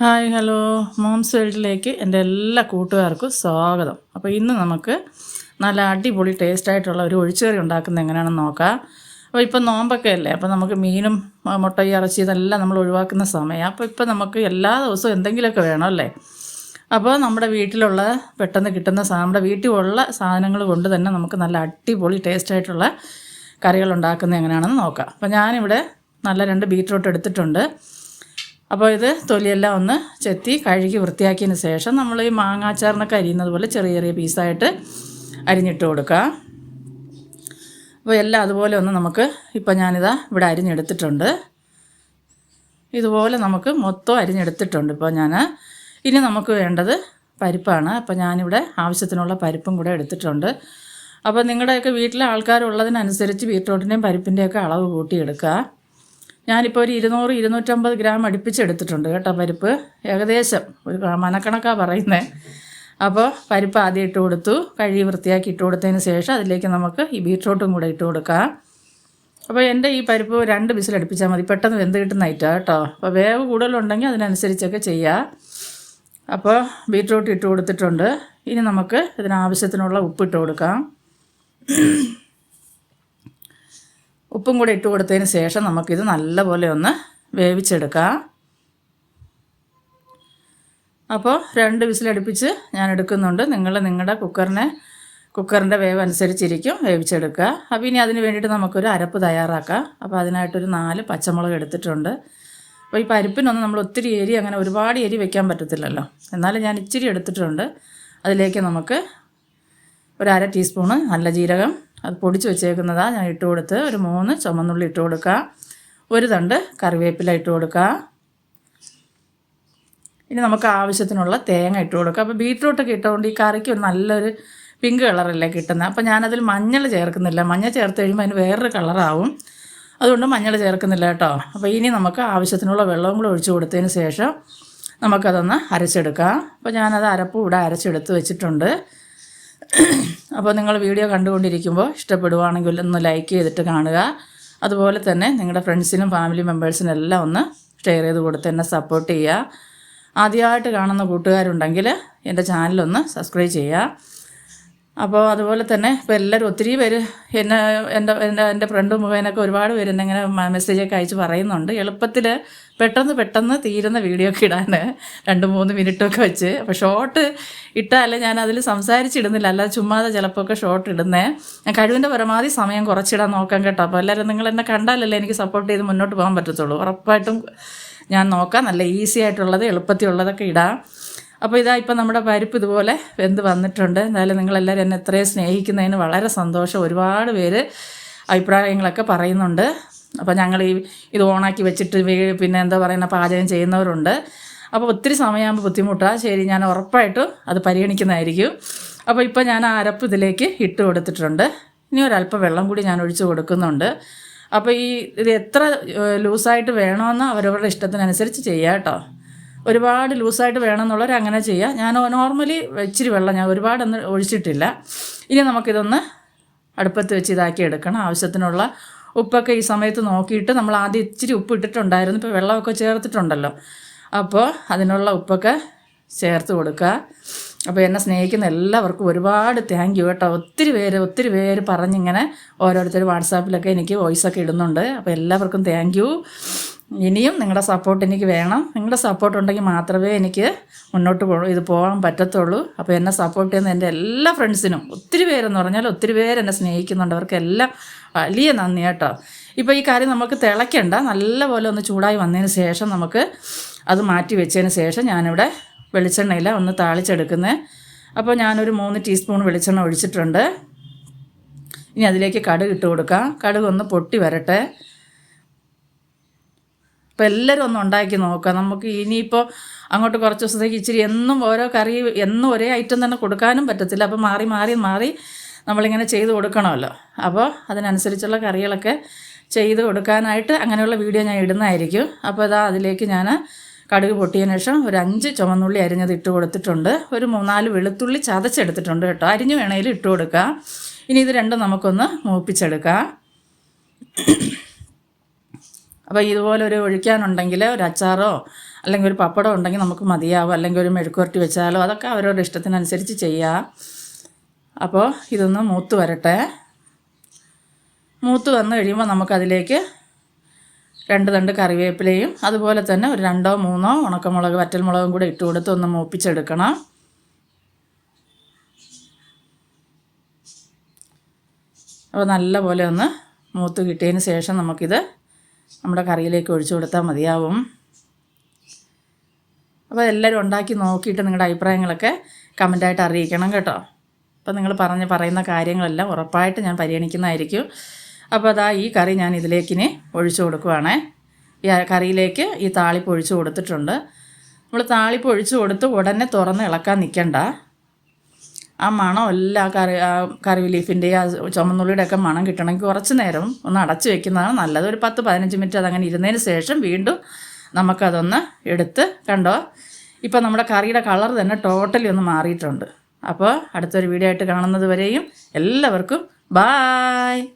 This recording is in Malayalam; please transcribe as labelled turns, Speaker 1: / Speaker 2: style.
Speaker 1: ഹായ് ഹലോ മോംസ് വേൾഡിലേക്ക് എന്റെ എല്ലാ കൂട്ടുകാർക്കും സ്വാഗതം. അപ്പോൾ ഇന്ന് നമുക്ക് നല്ല അടിപൊളി ടേസ്റ്റ് ആയിട്ടുള്ള ഒരു ഒഴിച്ചുകറി ഉണ്ടാക്കുന്നത് എങ്ങനെയാണെന്ന് നോക്കാം. അപ്പോൾ ഇപ്പം നോമ്പൊക്കെ അല്ലേ? അപ്പോൾ നമുക്ക് മീനും മുട്ടയും ഇറച്ചി ഇതെല്ലാം നമ്മൾ ഒഴിവാക്കുന്ന സമയം അപ്പോൾ ഇപ്പം നമുക്ക് എല്ലാ ദിവസവും എന്തെങ്കിലുമൊക്കെ വേണം അല്ലേ? അപ്പോൾ നമ്മുടെ വീട്ടിലുള്ള പെട്ടെന്ന് കിട്ടുന്ന നമ്മുടെ വീട്ടിലുള്ള സാധനങ്ങൾ കൊണ്ട് തന്നെ നമുക്ക് നല്ല അടിപൊളി ടേസ്റ്റ് ആയിട്ടുള്ള കറികൾ ഉണ്ടാക്കുന്നത് എങ്ങനെയാണെന്ന് നോക്കാം. അപ്പോൾ ഞാനിവിടെ നല്ല രണ്ട് ബീറ്റ്റൂട്ട് എടുത്തിട്ടുണ്ട്. അപ്പോൾ ഇത് തൊലിയെല്ലാം ഒന്ന് ചെത്തി കഴുകി വൃത്തിയാക്കിയതിന് ശേഷം നമ്മൾ ഈ മാങ്ങാച്ചാറിനൊക്കെ അരിയുന്നത് പോലെ ചെറിയ ചെറിയ പീസായിട്ട് അരിഞ്ഞിട്ട് കൊടുക്കുക. അപ്പോൾ എല്ലാം അതുപോലെ ഒന്ന് നമുക്ക് ഇപ്പം ഞാനിതാ ഇവിടെ അരിഞ്ഞെടുത്തിട്ടുണ്ട്. ഇതുപോലെ നമുക്ക് മൊത്തം അരിഞ്ഞെടുത്തിട്ടുണ്ട് ഇപ്പോൾ ഞാൻ. ഇനി നമുക്ക് വേണ്ടത് പരിപ്പാണ്. അപ്പോൾ ഞാനിവിടെ ആവശ്യത്തിനുള്ള പരിപ്പും കൂടെ എടുത്തിട്ടുണ്ട്. അപ്പോൾ നിങ്ങളുടെയൊക്കെ വീട്ടിലെ ആൾക്കാരുള്ളതിനനുസരിച്ച് ബീട്രൂട്ടിന്റെയും പരിപ്പിന്റെയൊക്കെ അളവ് കൂട്ടിയെടുക്കുക. ഞാനിപ്പോൾ ഒരു ഇരുന്നൂറ് ഇരുന്നൂറ്റമ്പത് ഗ്രാം അടുപ്പിച്ചെടുത്തിട്ടുണ്ട് കേട്ടോ പരിപ്പ്. ഏകദേശം ഒരു മനക്കണക്കാണ് പറയുന്നത് അപ്പോൾ പരിപ്പ് ആദ്യം ഇട്ട് കൊടുത്തു. കഴുകി വൃത്തിയാക്കി ഇട്ട് കൊടുത്തതിന് ശേഷം അതിലേക്ക് നമുക്ക് ഈ ബീട്രൂട്ടും കൂടെ ഇട്ട് കൊടുക്കാം. അപ്പോൾ എന്റെ ഈ പരിപ്പ് രണ്ട് ബിസിൽ അടുപ്പിച്ചാൽ മതി. പെട്ടെന്ന് വെന്ത് കിട്ടുന്ന ഐറ്റാ കേട്ടോ. അപ്പോൾ വേവ് കൂടുതലുണ്ടെങ്കിൽ അതിനനുസരിച്ചൊക്കെ ചെയ്യാം. അപ്പോൾ ബീട്രൂട്ട് ഇട്ട് കൊടുത്തിട്ടുണ്ട്. ഇനി നമുക്ക് ഇതിനാവശ്യത്തിനുള്ള ഉപ്പ് ഇട്ട് കൊടുക്കാം. ഉപ്പും കൂടെ ഇട്ട് കൊടുത്തതിന് ശേഷം നമുക്കിത് നല്ലപോലെ ഒന്ന് വേവിച്ചെടുക്കാം. അപ്പോൾ രണ്ട് വിസിലടുപ്പിച്ച് ഞാൻ എടുക്കുന്നുണ്ട്. നിങ്ങൾ നിങ്ങളുടെ കുക്കറിനെ കുക്കറിന്റെ വേവ് അനുസരിച്ചിരിക്കും വേവിച്ചെടുക്കുക. അപ്പോൾ ഇനി അതിന് വേണ്ടിയിട്ട് നമുക്കൊരു അരപ്പ് തയ്യാറാക്കാം. അപ്പോൾ അതിനായിട്ടൊരു നാല് പച്ചമുളക് എടുത്തിട്ടുണ്ട്. അപ്പോൾ ഈ പരിപ്പിനൊന്നും നമ്മൾ ഒത്തിരി എരി അങ്ങനെ ഒരുപാട് എരി വെക്കാൻ പറ്റത്തില്ലല്ലോ. എന്നാലും ഞാൻ ഇച്ചിരി എടുത്തിട്ടുണ്ട്. അതിലേക്ക് നമുക്ക് ഒരു അര ടീസ്പൂണ് നല്ല ജീരകം അത് പൊടിച്ച് വെച്ചേക്കുന്നതാണ് ഞാൻ ഇട്ട് കൊടുത്ത് ഒരു മൂന്ന് ചുമന്നുള്ളി ഇട്ട് കൊടുക്കുക. ഒരു തണ്ട് കറിവേപ്പില ഇട്ട് കൊടുക്കുക. ഇനി നമുക്ക് ആവശ്യത്തിനുള്ള തേങ്ങ ഇട്ട് കൊടുക്കുക. അപ്പോൾ ബീട്രൂട്ടൊക്കെ ഇട്ടുകൊണ്ട് ഈ കറിക്ക് ഒരു നല്ലൊരു പിങ്ക് കളറല്ലേ കിട്ടുന്നത് അപ്പോൾ ഞാനതിൽ മഞ്ഞൾ ചേർക്കുന്നില്ല. മഞ്ഞൾ ചേർത്ത് കഴിയുമ്പോൾ അതിന് വേറൊരു കളറാവും. അതുകൊണ്ട് മഞ്ഞൾ ചേർക്കുന്നില്ല കേട്ടോ. അപ്പോൾ ഇനി നമുക്ക് ആവശ്യത്തിനുള്ള വെള്ളവും കൂടെ ഒഴിച്ചു കൊടുത്തതിന് ശേഷം നമുക്കതൊന്ന് അരച്ചെടുക്കാം. അപ്പോൾ ഞാനത് അരപ്പ് ഇവിടെ അരച്ചെടുത്ത് വെച്ചിട്ടുണ്ട്. അപ്പോൾ നിങ്ങൾ വീഡിയോ കണ്ടുകൊണ്ടിരിക്കുമ്പോൾ ഇഷ്ടപ്പെടുവാണെങ്കിൽ ഒന്ന് ലൈക്ക് ചെയ്തിട്ട് കാണുക. അതുപോലെ തന്നെ നിങ്ങളുടെ ഫ്രണ്ട്സിനും ഫാമിലി മെമ്പേഴ്സിനും എല്ലാം ഒന്ന് ഷെയർ ചെയ്ത് കൊടുത്ത് എന്നെ സപ്പോർട്ട് ചെയ്യുക. ആദ്യമായിട്ട് കാണുന്ന കൂട്ടുകാരുണ്ടെങ്കിൽ എന്റെ ചാനലൊന്ന് സബ്സ്ക്രൈബ് ചെയ്യുക. അപ്പോൾ അതുപോലെ തന്നെ ഇപ്പോൾ എല്ലാവരും ഒത്തിരി പേര് എന്നെ എന്റെ എന്റെ എന്റെ ഫ്രണ്ട് മുഖേനൊക്കെ ഒരുപാട് പേര് എന്നെ ഇങ്ങനെ മെസ്സേജൊക്കെ അയച്ച് പറയുന്നുണ്ട്. എളുപ്പത്തിൽ പെട്ടെന്ന് പെട്ടെന്ന് തീരുന്ന വീഡിയോ ഒക്കെ ഇടാൻ രണ്ട് മൂന്ന് മിനിറ്റൊക്കെ വെച്ച്. അപ്പോൾ ഷോർട്ട് ഇട്ടാലേ ഞാൻ അതിൽ സംസാരിച്ചിടുന്നില്ല. അല്ലാതെ ചുമ്മാതെ ചിലപ്പോൾ ഒക്കെ ഷോർട്ട് ഇടുന്നേ. ഞാൻ കഴിവിന്റെ പരമാവധി സമയം കുറച്ചിടാൻ നോക്കാം കേട്ടോ. അപ്പോൾ എല്ലാവരും നിങ്ങൾ എന്നെ കണ്ടാലല്ലേ എനിക്ക് സപ്പോർട്ട് ചെയ്ത് മുന്നോട്ട് പോകാൻ പറ്റത്തുള്ളൂ. ഉറപ്പായിട്ടും ഞാൻ നോക്കാം. നല്ല ഈസി ആയിട്ടുള്ളത് എളുപ്പത്തിലുള്ളതൊക്കെ ഇടാം. അപ്പോൾ ഇതാ ഇപ്പം നമ്മുടെ പരിപ്പ് ഇതുപോലെ വെന്ത് വന്നിട്ടുണ്ട്. എന്തായാലും നിങ്ങളെല്ലാവരും എന്നെ ഇത്രയും സ്നേഹിക്കുന്നതിന് വളരെ സന്തോഷം. ഒരുപാട് പേര് അഭിപ്രായങ്ങളൊക്കെ പറയുന്നുണ്ട്. അപ്പോൾ ഞങ്ങൾ ഈ ഇത് ഓണാക്കി വെച്ചിട്ട് പിന്നെ എന്താ പറയുന്ന പാചകം ചെയ്യുന്നവരുണ്ട്. അപ്പോൾ ഒത്തിരി സമയമാകുമ്പോൾ ബുദ്ധിമുട്ടാണ് ശരി ഞാൻ ഉറപ്പായിട്ടും അത് പരിഗണിക്കുന്നതായിരിക്കും. അപ്പോൾ ഇപ്പോൾ ഞാൻ ആ അരപ്പ് ഇതിലേക്ക് ഇട്ട് കൊടുത്തിട്ടുണ്ട്. ഇനി ഒരല്പം വെള്ളം കൂടി ഞാൻ ഒഴിച്ചു കൊടുക്കുന്നുണ്ട്. അപ്പോൾ ഈ ഇത് എത്ര ലൂസായിട്ട് വേണമെന്ന് അവരവരുടെ ഇഷ്ടത്തിനനുസരിച്ച് ചെയ്യാം കേട്ടോ. ഒരുപാട് ലൂസായിട്ട് വേണമെന്നുള്ളവർ അങ്ങനെ ചെയ്യുക ഞാൻ നോർമലി ഇച്ചിരി വെള്ളം ഞാൻ ഒരുപാടൊന്നും ഒഴിച്ചിട്ടില്ല. ഇനി നമുക്കിതൊന്ന് അടുപ്പത്ത് വെച്ച് ഇതാക്കി എടുക്കണം. ആവശ്യത്തിനുള്ള ഉപ്പൊക്കെ ഈ സമയത്ത് നോക്കിയിട്ട് നമ്മൾ ആദ്യം ഇച്ചിരി ഉപ്പ് ഇട്ടിട്ടുണ്ടായിരുന്നു. ഇപ്പോൾ വെള്ളമൊക്കെ ചേർത്തിട്ടുണ്ടല്ലോ. അപ്പോൾ അതിനുള്ള ഉപ്പൊക്കെ ചേർത്ത് കൊടുക്കുക. അപ്പോൾ എന്നെ സ്നേഹിക്കുന്ന എല്ലാവർക്കും ഒരുപാട് താങ്ക് യു കേട്ടോ. ഒത്തിരി പേര് ഒത്തിരി പേര് പറഞ്ഞിങ്ങനെ ഓരോരുത്തർ വാട്സാപ്പിലൊക്കെ എനിക്ക് വോയിസൊക്കെ ഇടുന്നുണ്ട്. അപ്പോൾ എല്ലാവർക്കും താങ്ക് ഇനിയും നിങ്ങളുടെ സപ്പോർട്ട് എനിക്ക് വേണം. നിങ്ങളുടെ സപ്പോർട്ട് ഉണ്ടെങ്കിൽ മാത്രമേ എനിക്ക് മുന്നോട്ട് പോ ഇത് പോകാൻ പറ്റത്തുള്ളൂ. അപ്പോൾ എന്നെ സപ്പോർട്ട് ചെയ്യുന്ന എന്റെ എല്ലാ ഫ്രണ്ട്സിനും ഒത്തിരി പേരെന്ന് പറഞ്ഞാൽ ഒത്തിരി പേര് എന്നെ സ്നേഹിക്കുന്നുണ്ട്. അവർക്കെല്ലാം വലിയ നന്ദി കേട്ടോ. ഇപ്പോൾ ഈ കാര്യം നമുക്ക് തിളയ്ക്കണ്ട. നല്ലപോലെ ഒന്ന് ചൂടായി വന്നതിന് ശേഷം നമുക്ക് അത് മാറ്റി വെച്ചതിന് ശേഷം ഞാനിവിടെ വെളിച്ചെണ്ണയില ഒന്ന് താളിച്ചെടുക്കുന്നത് അപ്പോൾ ഞാനൊരു മൂന്ന് ടീസ്പൂൺ വെളിച്ചെണ്ണ ഒഴിച്ചിട്ടുണ്ട്. ഇനി അതിലേക്ക് കടുക് ഇട്ട് കൊടുക്കാം. കടുക് ഒന്ന് പൊട്ടി വരട്ടെ. അപ്പോൾ എല്ലാവരും ഒന്ന് ഉണ്ടാക്കി നോക്കുക. നമുക്ക് ഇനിയിപ്പോൾ അങ്ങോട്ട് കുറച്ച് ദിവസത്തേക്ക് ഇച്ചിരി എന്നും ഓരോ കറി എന്നും ഒരേ ഐറ്റം തന്നെ കൊടുക്കാനും പറ്റത്തില്ല. അപ്പോൾ മാറി മാറി മാറി നമ്മളിങ്ങനെ ചെയ്ത് കൊടുക്കണമല്ലോ. അപ്പോൾ അതിനനുസരിച്ചുള്ള കറികളൊക്കെ ചെയ്ത് കൊടുക്കാനായിട്ട് അങ്ങനെയുള്ള വീഡിയോ ഞാൻ ഇടുന്നതായിരിക്കും. അപ്പോൾ ഇതാ അതിലേക്ക് ഞാൻ കടുക് പൊട്ടിയതിന് ശേഷം ഒരു അഞ്ച് ചുമന്നുള്ളി അരിഞ്ഞത് ഇട്ട് കൊടുത്തിട്ടുണ്ട്. ഒരു മൂന്നാൽ വെളുത്തുള്ളി ചതച്ചെടുത്തിട്ടുണ്ട് കേട്ടോ. അരിഞ്ഞ് വേണമെങ്കിൽ ഇട്ട് കൊടുക്കുക ഇനി ഇത് രണ്ടും നമുക്കൊന്ന് മൂപ്പിച്ചെടുക്കാം. അപ്പോൾ ഇതുപോലെ ഒരു ഒഴിക്കാനുണ്ടെങ്കിൽ ഒരു അച്ചാറോ അല്ലെങ്കിൽ ഒരു പപ്പടം ഉണ്ടെങ്കിൽ നമുക്ക് മതിയാവും. അല്ലെങ്കിൽ ഒരു മെഴുക്കുവരട്ടി വെച്ചാലോ അതൊക്കെ അവരവരുടെ ഇഷ്ടത്തിനനുസരിച്ച് ചെയ്യാം. അപ്പോൾ ഇതൊന്ന് മൂത്ത് വരട്ടെ. മൂത്ത് വന്നു കഴിയുമ്പോൾ നമുക്കതിലേക്ക് രണ്ട് തണ്ട് കറിവേപ്പിലയും അതുപോലെ തന്നെ ഒരു രണ്ടോ മൂന്നോ ഉണക്കമുളക് വറ്റൽമുളകും കൂടെ ഇട്ട് കൊടുത്ത് ഒന്ന് മൂപ്പിച്ചെടുക്കണം. അപ്പോൾ നല്ലപോലെ ഒന്ന് മൂത്ത് കിട്ടിയതിന് ശേഷം നമുക്കിത് നമ്മുടെ കറിയിലേക്ക് ഒഴിച്ചു കൊടുത്താൽ മതിയാവും. അപ്പോൾ എല്ലാവരും ഉണ്ടാക്കി നോക്കിയിട്ട് നിങ്ങളുടെ അഭിപ്രായങ്ങളൊക്കെ കമന്റായിട്ട് അറിയിക്കണം കേട്ടോ. അപ്പോൾ നിങ്ങൾ പറഞ്ഞ് പറയുന്ന കാര്യങ്ങളെല്ലാം ഉറപ്പായിട്ട് ഞാൻ പരിഗണിക്കുന്നതായിരിക്കും. അപ്പോൾ അതാ ഈ കറി ഞാൻ ഇതിലേക്കിന് ഒഴിച്ചു കൊടുക്കുവാണേ. ഈ കറിയിലേക്ക് ഈ താളിപ്പ് ഒഴിച്ചു കൊടുത്തിട്ടുണ്ട്. നമ്മൾ താളിപ്പ് ഒഴിച്ചു കൊടുത്ത് ഉടനെ തുറന്ന് ഇളക്കാൻ നിൽക്കണ്ട. ആ മണം എല്ലാ കറി ആ ലീഫിന്റെ ആ ചുമന്നുള്ളിയുടെ ഒക്കെ മണം കിട്ടണമെങ്കിൽ കുറച്ച് നേരം ഒന്ന് അടച്ചു വെക്കുന്നതാണ് നല്ലത്. ഒരു പത്ത് പതിനഞ്ച് മിനിറ്റ് അതങ്ങനെ ഇരുന്നതിന് ശേഷം വീണ്ടും നമുക്കതൊന്ന് എടുത്ത് കണ്ടോ? ഇപ്പോൾ നമ്മുടെ കറിയുടെ കളർ തന്നെ ടോട്ടലി ഒന്ന് മാറിയിട്ടുണ്ട്. അപ്പോൾ അടുത്തൊരു വീഡിയോ ആയിട്ട് കാണുന്നത് വരെയും എല്ലാവർക്കും ബായ്.